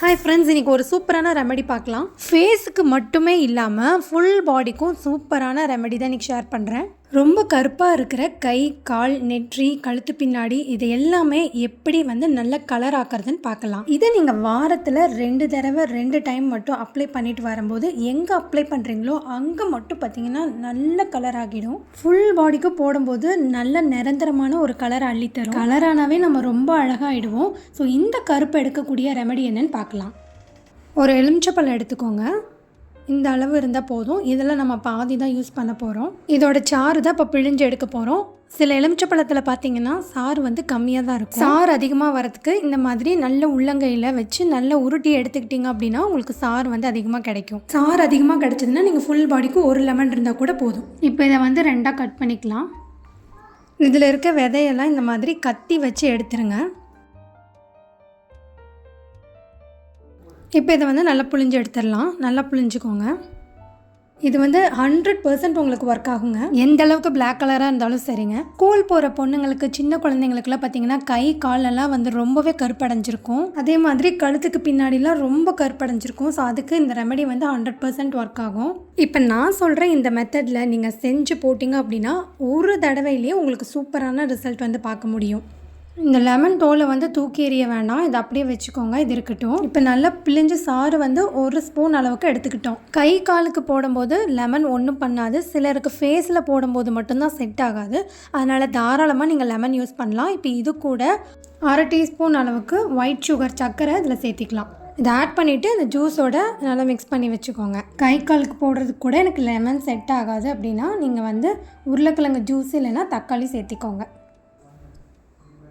Hi friends இன்னைக்கு ஒரு சூப்பரான ரெமெடி பார்க்கலாம். ஃபேஸுக்கு மட்டுமே இல்லாமல் ஃபுல் பாடிக்கும் சூப்பரான ரெமெடி தான் இன்றைக்கி ஷேர் பண்ணுறேன் ரொம்ப கருப்பாக இருக்கிற கை கால் நெற்றி கழுத்து பின்னாடி இது எல்லாமே எப்படி வந்து நல்ல கலர் ஆக்குறதுன்னு பார்க்கலாம். இதை நீங்கள் வாரத்தில் ரெண்டு தடவை ரெண்டு டைம் மட்டும் அப்ளை பண்ணிட்டு வரும்போது எங்கே அப்ளை பண்ணுறீங்களோ அங்கே மட்டும் பார்த்தீங்கன்னா நல்ல கலர் ஆகிடும். ஃபுல் பாடிக்கு போடும்போது நல்ல நிரந்தரமான ஒரு கலர் அள்ளித்தரும் கலரானாவே நம்ம ரொம்ப அழகாகிடுவோம் ஸோ இந்த கருப்பு எடுக்கக்கூடிய ரெமெடி என்னன்னு பார்க்கலாம். ஒரு எலுமிச்சப்பழம் எடுத்துக்கோங்க. இந்த அளவு இருந்தால் போதும். இதில் நம்ம பாதி தான் யூஸ் பண்ண போகிறோம் இதோட சாறு தான் இப்போ பிழிஞ்சு எடுக்க போகிறோம் சில எலுமிச்சப்பழத்தில் பார்த்தீங்கன்னா சாறு வந்து கம்மியாக தான் இருக்கும். சாறு அதிகமாக வரதுக்கு இந்த மாதிரி நல்ல உள்ளங்கையில் வச்சு நல்ல உருட்டி எடுத்துக்கிட்டீங்க அப்படின்னா உங்களுக்கு சாறு வந்து அதிகமாக கிடைக்கும். சாறு அதிகமாக கிடைச்சதுன்னா நீங்கள் ஃபுல் பாடிக்கு ஒரு லெமன் இருந்தால் கூட போதும். இப்போ இதை வந்து ரெண்டாக கட் பண்ணிக்கலாம். இதில் இருக்க விதையெல்லாம் இந்த மாதிரி கத்தி வச்சு எடுத்துருங்க. இப்போ இதை வந்து நல்லா புழிஞ்சு எடுத்துடலாம். நல்லா புழிஞ்சுக்கோங்க. இது வந்து ஹண்ட்ரட் பர்சன்ட் உங்களுக்கு ஒர்க் ஆகுங்க. எந்த அளவுக்கு பிளாக் கலராக இருந்தாலும் சரிங்க. ஸ்கூல் போகிற பொண்ணுங்களுக்கு சின்ன குழந்தைங்களுக்குலாம் பார்த்தீங்கன்னா கை காலெல்லாம் வந்து ரொம்பவே கருப்படைஞ்சிருக்கும். அதே மாதிரி கழுத்துக்கு பின்னாடிலாம் ரொம்ப கருப்படைஞ்சிருக்கும். ஸோ அதுக்கு இந்த ரெமெடி வந்து ஹண்ட்ரட் பர்சன்ட் ஒர்க் ஆகும். இப்போ நான் சொல்கிற இந்த மெத்தடில் நீங்கள் செஞ்சு போட்டிங்க அப்படின்னா ஒரு தடவையிலேயே உங்களுக்கு சூப்பரான ரிசல்ட் வந்து பார்க்க முடியும். இந்த லெமன் தோலை வந்து தூக்கி எறிய வேண்டாம் இதை அப்படியே வச்சுக்கோங்க. இது இருக்கட்டும். இப்போ நல்லா பிழிஞ்சு சாறு வந்து ஒரு ஸ்பூன் அளவுக்கு எடுத்துக்கிட்டோம். கை காலுக்கு போடும்போது லெமன் ஒன்றும் பண்ணாது. சிலருக்கு ஃபேஸில் போடும்போது மட்டும்தான் செட் ஆகாது. அதனால் தாராளமாக நீங்கள் லெமன் யூஸ் பண்ணலாம். இப்போ இது கூட அரை டீஸ்பூன் அளவுக்கு ஒயிட் சுகர் சர்க்கரை இதில் சேர்த்திக்கலாம். இதை ஆட் பண்ணிவிட்டு இந்த ஜூஸோட நல்லா மிக்ஸ் பண்ணி வச்சுக்கோங்க. கை காலுக்கு போடுறதுக்கு கூட எனக்கு லெமன் செட் ஆகாது அப்படின்னா நீங்கள் வந்து உருளைக்கிழங்கு ஜூஸ் இல்லைன்னா தக்காளி சேர்த்திக்கோங்க.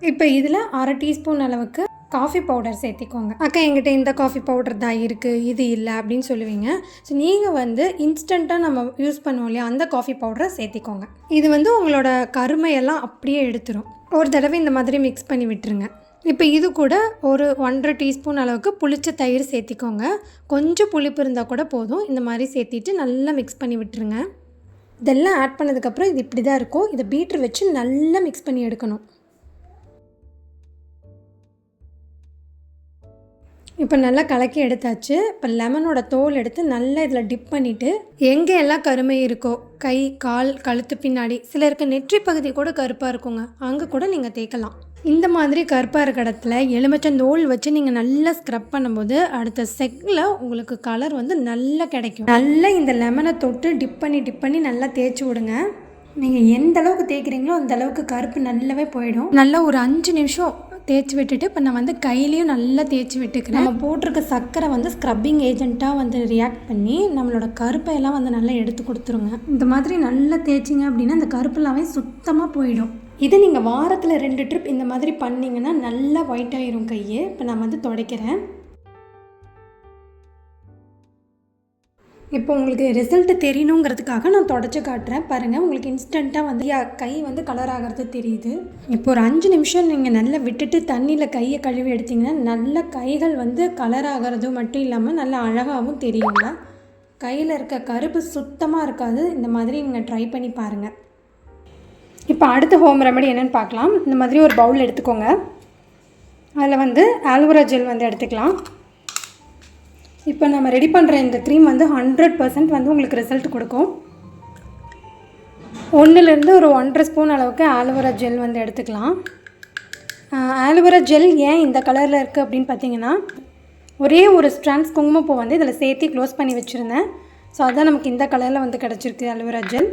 இப்போ இதில் அரை டீஸ்பூன் அளவுக்கு காஃபி பவுடர் சேர்த்திக்கோங்க. அக்கா எங்கிட்ட இந்த காஃபி பவுடர் தான் இருக்குது இது இல்லை அப்படின்னு சொல்லுவீங்க. ஸோ நீங்கள் வந்து இன்ஸ்டண்ட்டாக நம்ம யூஸ் பண்ணுவோம் இல்லையா அந்த காஃபி பவுடரை சேர்த்திக்கோங்க. இது வந்து உங்களோட கருமையெல்லாம் அப்படியே எடுத்துரும். ஒரு தடவை இந்த மாதிரி மிக்ஸ் பண்ணி விட்டுருங்க. இப்போ இது கூட ஒரு ஒன்றரை டீஸ்பூன் அளவுக்கு புளிச்ச தயிர் சேர்த்திக்கோங்க. கொஞ்சம் புளிப்பு இருந்தால் கூட போதும். இந்த மாதிரி சேர்த்திட்டு நல்லா மிக்ஸ் பண்ணி விட்டுருங்க. இதெல்லாம் ஆட் பண்ணதுக்கப்புறம் இது இப்படி தான் இருக்கும். இதை பீட்ரு வச்சு நல்லா மிக்ஸ் பண்ணி எடுக்கணும். இப்போ நல்லா கலக்கி எடுத்தாச்சு. இப்போ லெமனோட தோல் எடுத்து நல்லா இதில் டிப் பண்ணிவிட்டு எங்கே எல்லாம் கருமை இருக்கோ கை கால் கழுத்து பின்னாடி சிலருக்கு நெற்றி பகுதி கூட கருப்பாக இருக்குங்க. அங்கே கூட நீங்கள் தேய்க்கலாம். இந்த மாதிரி கருப்பாக இருக்கிற இடத்துல எலுமிச்சம் தோல் வச்சு நீங்கள் நல்லா ஸ்க்ரப் பண்ணும்போது அடுத்த செக்கில் உங்களுக்கு கலர் வந்து நல்லா கிடைக்கும். நல்லா இந்த லெமனை தொட்டு டிப் பண்ணி டிப் பண்ணி நல்லா தேய்ச்சி விடுங்க. நீங்கள் எந்த அளவுக்கு தேய்க்கிறீங்களோ அந்த அளவுக்கு கருப்பு நல்லாவே போயிடும். நல்லா ஒரு அஞ்சு நிமிஷம் தேய்ச்சி விட்டுட்டு இப்போ நான் வந்து கையிலையும் நல்லா தேய்ச்சி விட்டுக்கிறேன். நம்ம போட்டிருக்க சர்க்கரை வந்து ஸ்க்ரப்பிங் ஏஜென்ட்டாக வந்து ரியாக்ட் பண்ணி நம்மளோட கருப்பை எல்லாம் வந்து நல்லா எடுத்து கொடுத்துருங்க. இந்த மாதிரி நல்லா தேய்ச்சிங்க அப்படின்னா அந்த கருப்பெல்லாமே சுத்தமாக போயிடும். இது நீங்கள் வாரத்தில் ரெண்டு ட்ரிப் இந்த மாதிரி பண்ணிங்கன்னா நல்லா ஒயிட் ஆயிரும் கையை. இப்போ நான் வந்து துடைக்கிறேன். இப்போ உங்களுக்கு ரிசல்ட்டு தெரியணுங்கிறதுக்காக நான் தொடச்சி காட்டுறேன். பாருங்கள் உங்களுக்கு இன்ஸ்டண்ட்டாக வந்து கை வந்து கலர் ஆகிறது தெரியுது. இப்போ ஒரு அஞ்சு நிமிஷம் நீங்கள் நல்லா விட்டுட்டு தண்ணியில் கையை கழுவி எடுத்தீங்கன்னா நல்ல கைகள் வந்து கலர் ஆகிறது மட்டும் இல்லாமல் நல்லா அழகாகவும் தெரியுங்க கையில் இருக்க கருப்பு சுத்தமாக இருக்காது. இந்த மாதிரி நீங்கள் ட்ரை பண்ணி பாருங்கள் இப்போ அடுத்த ஹோம் ரெமெடி என்னென்னு பார்க்கலாம். இந்த மாதிரி ஒரு பவுல் எடுத்துக்கோங்க. அதில் வந்து ஆலோவேரா ஜெல் வந்து எடுத்துக்கலாம். இப்போ நம்ம ரெடி பண்ணுற இந்த க்ரீம் வந்து ஹண்ட்ரட் பர்சன்ட் வந்து உங்களுக்கு ரிசல்ட் கொடுக்கும். ஒன்றுலேருந்து ஒரு ஒன்றரை ஸ்பூன் அளவுக்கு ஆலோவேரா ஜெல் வந்து எடுத்துக்கலாம். ஆலோவேரா ஜெல் ஏன் இந்த கலரில் இருக்குது அப்படின்னு பார்த்தீங்கன்னா ஒரே ஒரு ஸ்ட்ராண்ட்ஸ் குங்குமப்பூ வந்து இதில் சேர்த்து க்ளோஸ் பண்ணி வச்சுருந்தேன். ஸோ அதான் நமக்கு இந்த கலரில் வந்து கிடச்சிருக்கு ஆலோவேரா ஜெல்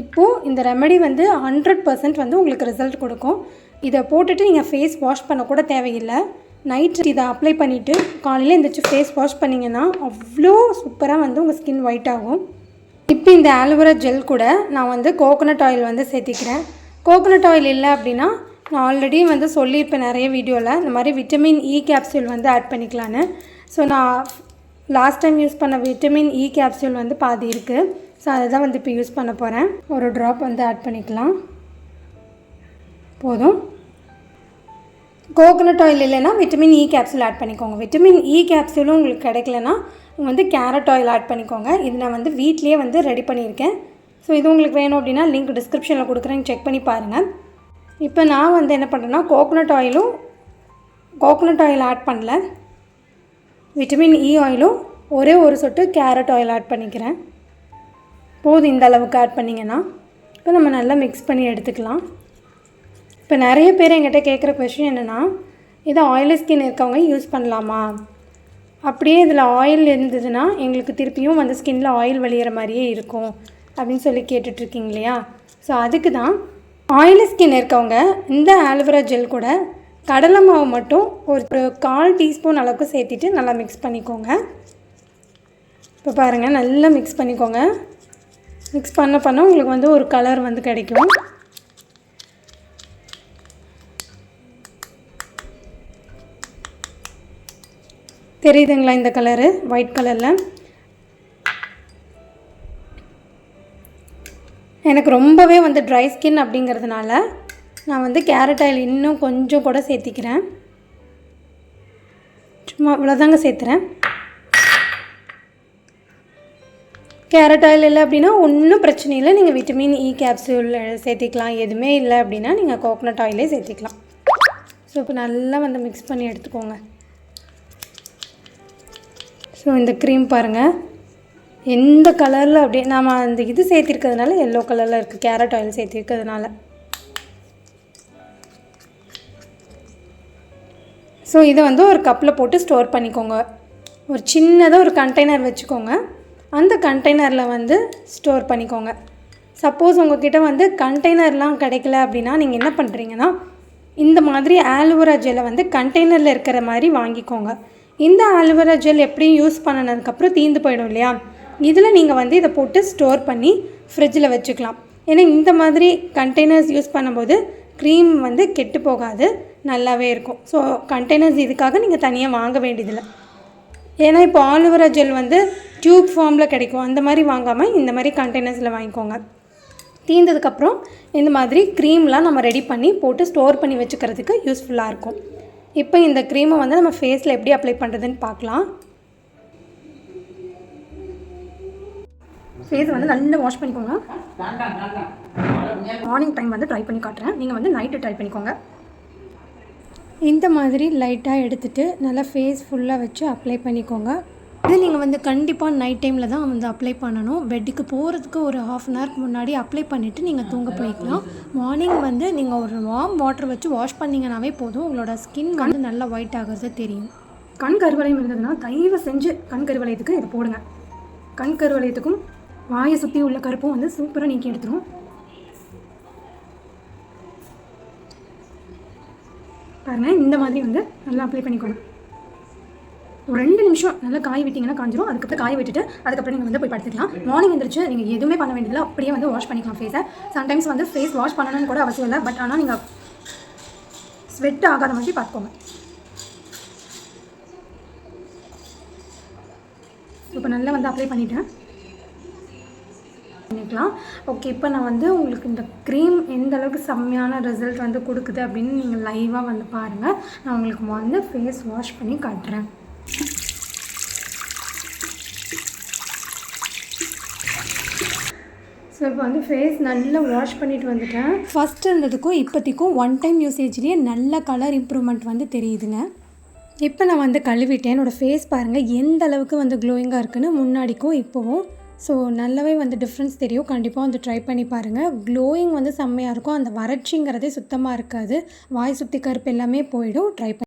இப்போது இந்த ரெமெடி வந்து ஹண்ட்ரட் பர்சன்ட் வந்து உங்களுக்கு ரிசல்ட் கொடுக்கும். இதை போட்டுட்டு நீங்கள் ஃபேஸ் வாஷ் பண்ண கூட தேவையில்லை. நைட் இதை அப்ளை பண்ணிவிட்டு காலையில் எழுந்திரிச்சு ஃபேஸ் வாஷ் பண்ணிங்கன்னா அவ்வளோ சூப்பராக வந்து உங்கள் ஸ்கின் ஒயிட் ஆகும். இப்போ இந்த ஆலோவேரா ஜெல் கூட நான் வந்து கோகோனட் ஆயில் வந்து சேர்த்திக்கிறேன். கோகோனட் ஆயில் இல்லை அப்படின்னா நான் ஆல்ரெடி வந்து சொல்லியிருப்பேன் நிறைய வீடியோவில் இந்த மாதிரி விட்டமின் இ கேப்சூல் வந்து ஆட் பண்ணிக்கலான்னு ஸோ நான் லாஸ்ட் டைம் யூஸ் பண்ண விட்டமின் இ கேப்சூல் வந்து பாதி இருக்குது ஸோ அதை தான் வந்து இப்போ யூஸ் பண்ண போகிறேன் ஒரு ட்ராப் வந்து ஆட் பண்ணிக்கலாம். போதும். கோகனட் ஆயில் இல்லைன்னா விட்டமின் இ கேப்சூல் ஆட் பண்ணிக்கோங்க. விட்டமின் இ கேப்சூலும் உங்களுக்கு கிடைக்கலனா வந்து கேரட் ஆயில் ஆட் பண்ணிக்கோங்க. இது நான் வந்து வீட்லேயே வந்து ரெடி பண்ணியிருக்கேன். ஸோ இது உங்களுக்கு வேணும் அப்படின்னா லிங்க் டிஸ்கிரிப்ஷனில் கொடுக்குறேன். செக் பண்ணி பாருங்கள் இப்போ நான் வந்து என்ன பண்ணுறேன்னா கோகனட் ஆயிலும் கோகனட் ஆயில் ஆட் பண்ணல. விட்டமின் இ ஆயிலும் ஒரே ஒரு சொட்டு கேரட் ஆயில் ஆட் பண்ணிக்கிறேன். போதும் இந்த அளவுக்கு ஆட் பண்ணிங்கன்னா. இப்போ நம்ம நல்லா மிக்ஸ் பண்ணி எடுத்துக்கலாம். இப்போ நிறைய பேர் என்கிட்ட கேட்குற கொஷின் என்னென்னா இதை ஆயிலி ஸ்கின் இருக்கவங்க யூஸ் பண்ணலாமா? அப்படியே இதில் ஆயில் இருந்ததுன்னா எங்களுக்கு திருப்பியும் வந்து ஸ்கின்ல ஆயில் வழியிற மாதிரியே இருக்கும் அப்படின்னு சொல்லி கேட்டுட்ருக்கீங்க இல்லையா? ஸோ அதுக்கு தான் ஆயிலி ஸ்கின் இருக்கவங்க இந்த ஆலோவேரா ஜெல் கூட கடலை மாவு மட்டும் ஒரு கால் டீஸ்பூன் அளவுக்கு சேர்த்துட்டு நல்லா மிக்ஸ் பண்ணிக்கோங்க. இப்போ பாருங்கள் நல்லா மிக்ஸ் பண்ணிக்கோங்க. மிக்ஸ் பண்ண பண்ண உங்களுக்கு வந்து ஒரு கலர் வந்து கிடைக்கும். தெரியுதுங்களா இந்த கலரு ஒயிட் கலரில் எனக்கு ரொம்பவே வந்து ட்ரை ஸ்கின் அப்படிங்கிறதுனால நான் வந்து கேரட் ஆயில் இன்னும் கொஞ்சம் கூட சேர்த்திக்கிறேன். சும்மா இவ்வளோதாங்க சேர்த்துறேன். கேரட் ஆயில் இல்லை அப்படின்னா ஒன்றும் பிரச்சனை இல்லை. நீங்கள் விட்டமின் இ கேப்சூல் சேர்த்திக்கலாம். எதுவுமே இல்லை அப்படின்னா நீங்கள் கோகோனட் ஆயிலே சேர்த்திக்கலாம். ஸோ இப்போ நல்லா வந்து மிக்ஸ் பண்ணி எடுத்துக்கோங்க. ஸோ இந்த க்ரீம் பாருங்கள் எந்த கலரில் அப்படியே நாம் அந்த இது சேர்த்திருக்கிறதுனால எல்லோ கலரில் இருக்குது கேரட் ஆயில் சேர்த்திருக்கிறதுனால. ஸோ இதை வந்து ஒரு கப்பில் போட்டு ஸ்டோர் பண்ணிக்கோங்க. ஒரு சின்னதாக ஒரு கண்டெய்னர் வச்சுக்கோங்க. அந்த கண்டெய்னரில் வந்து ஸ்டோர் பண்ணிக்கோங்க. சப்போஸ் உங்ககிட்ட வந்து கண்டெய்னர்லாம் கிடைக்கல அப்படின்னா நீங்கள் என்ன பண்ணுறீங்கன்னா இந்த மாதிரி ஆலோவேரா ஜெல்லை வந்து கண்டெய்னரில் இருக்கிற மாதிரி வாங்கிக்கோங்க. இந்த ஆலோவேரா ஜெல் எப்படியும் யூஸ் பண்ணினதுக்கப்புறம் தீந்து போயிடும் இல்லையா? இதில் நீங்கள் வந்து இதை போட்டு ஸ்டோர் பண்ணி ஃப்ரிட்ஜில் வச்சுக்கலாம். ஏன்னா இந்த மாதிரி கண்டெய்னர்ஸ் யூஸ் பண்ணும்போது க்ரீம் வந்து கெட்டு போகாது நல்லாவே இருக்கும். ஸோ கண்டெய்னர்ஸ் இதுக்காக நீங்கள் தனியாக வாங்க வேண்டியதில்லை. ஏன்னா இப்போ ஆலோவேரா ஜெல் வந்து டியூப் ஃபார்மில் கிடைக்கும். அந்த மாதிரி வாங்காமல் இந்த மாதிரி கண்டெய்னர்ஸில் வாங்கிக்கோங்க. தீர்ந்ததுக்கப்புறம் இந்த மாதிரி க்ரீம்லாம் நம்ம ரெடி பண்ணி போட்டு ஸ்டோர் பண்ணி வச்சுக்கிறதுக்கு யூஸ்ஃபுல்லாக இருக்கும். இப்போ இந்த க்ரீமை வந்து நம்ம ஃபேஸில் எப்படி அப்ளை பண்ணுறதுன்னு பார்க்கலாம். ஃபேஸ் வந்து நல்லா வாஷ் பண்ணிக்கோங்க. மார்னிங் டைம் வந்து ட்ரை பண்ணி காட்டுறேன். நீங்கள் வந்து நைட்டு ட்ரை பண்ணிக்கோங்க. இந்த மாதிரி லைட்டாக எடுத்துகிட்டு நல்லா ஃபேஸ் ஃபுல்லாக வச்சு அப்ளை பண்ணிக்கோங்க. இது நீங்கள் வந்து கண்டிப்பாக நைட் டைமில் தான் வந்து அப்ளை பண்ணணும். பெட்டுக்கு போகிறதுக்கு ஒரு ஹாஃப் அன் ஹவருக்கு முன்னாடி அப்ளை பண்ணிவிட்டு நீங்கள் தூங்க போய்க்கலாம். மார்னிங் வந்து நீங்கள் ஒரு வார்ம் வாட்டர் வச்சு வாஷ் பண்ணிங்கனாவே போதும். உங்களோட ஸ்கின் வந்து நல்லா ஒயிட் ஆகிறது தெரியும். கண் கருவளையம் இருந்ததுன்னா தயவு செஞ்சு கண் கருவளையத்துக்கு இதை போடுங்க. கண் கருவளையத்துக்கும் வாயை சுற்றி உள்ள கருப்பும் வந்து சூப்பராக நீக்கி எடுத்துரும். பாருங்கள் இந்த மாதிரி வந்து நல்லா அப்ளை பண்ணிக்கணும் ஒரு ரெண்டு நிமிஷம் நல்லா காய விட்டிங்கன்னா காஞ்சிரும். அதுக்கப்புறம் காய விட்டுட்டு அதுக்கப்புறம் நீங்கள் வந்து போய் படுத்துக்கலாம். மார்னிங் எழுந்திரிச்சு நீங்கள் எதுவுமே பண்ண வேண்டியதில்லை. அப்படியே வந்து வாஷ் பண்ணிக்கலாம் ஃபேஸை சம்டைம்ஸ் வந்து ஃபேஸ் வாஷ் பண்ணணும்னு கூட அவசியம் இல்லை. பட் ஆனால் நீங்கள் ஸ்வெட் ஆகாத மாதிரி பார்த்துக்கோங்க. இப்போ நல்லா வந்து அப்ளை பண்ணிட்டேன். பண்ணிக்கலாம். ஓகே இப்போ நான் வந்து உங்களுக்கு இந்த க்ரீம் எந்த அளவுக்கு செம்மையான ரிசல்ட் வந்து கொடுக்குது அப்படின்னு நீங்கள் லைவாக வந்து பாருங்கள் நான் உங்களுக்கு வந்து ஃபேஸ் வாஷ் பண்ணி காட்டுறேன். ஸோ இப்போ வந்து ஃபேஸ் நல்லா வாஷ் பண்ணிட்டு வந்துட்டேன். ஃபஸ்ட் இருந்ததுக்கும் இப்போதைக்கும் ஒன் டைம் யூசேஜ்லேயே நல்ல கலர் இம்ப்ரூவ்மெண்ட் வந்து தெரியுதுங்க. இப்போ நான் வந்து கழுவிட்டேன். என்னோடய ஃபேஸ் பாருங்கள் எந்த அளவுக்கு வந்து க்ளோயிங்காக இருக்குன்னு முன்னாடிக்கும் இப்போவும். ஸோ நல்லாவே வந்து டிஃப்ரென்ஸ் தெரியும். கண்டிப்பாக வந்து ட்ரை பண்ணி பாருங்கள் க்ளோயிங் வந்து செம்மையாக இருக்கும். அந்த வறட்சிங்கிறதே சுத்தமாக இருக்காது. வாய் சுற்றி கருப்பு எல்லாமே போயிடும். ட்ரை பண்ணி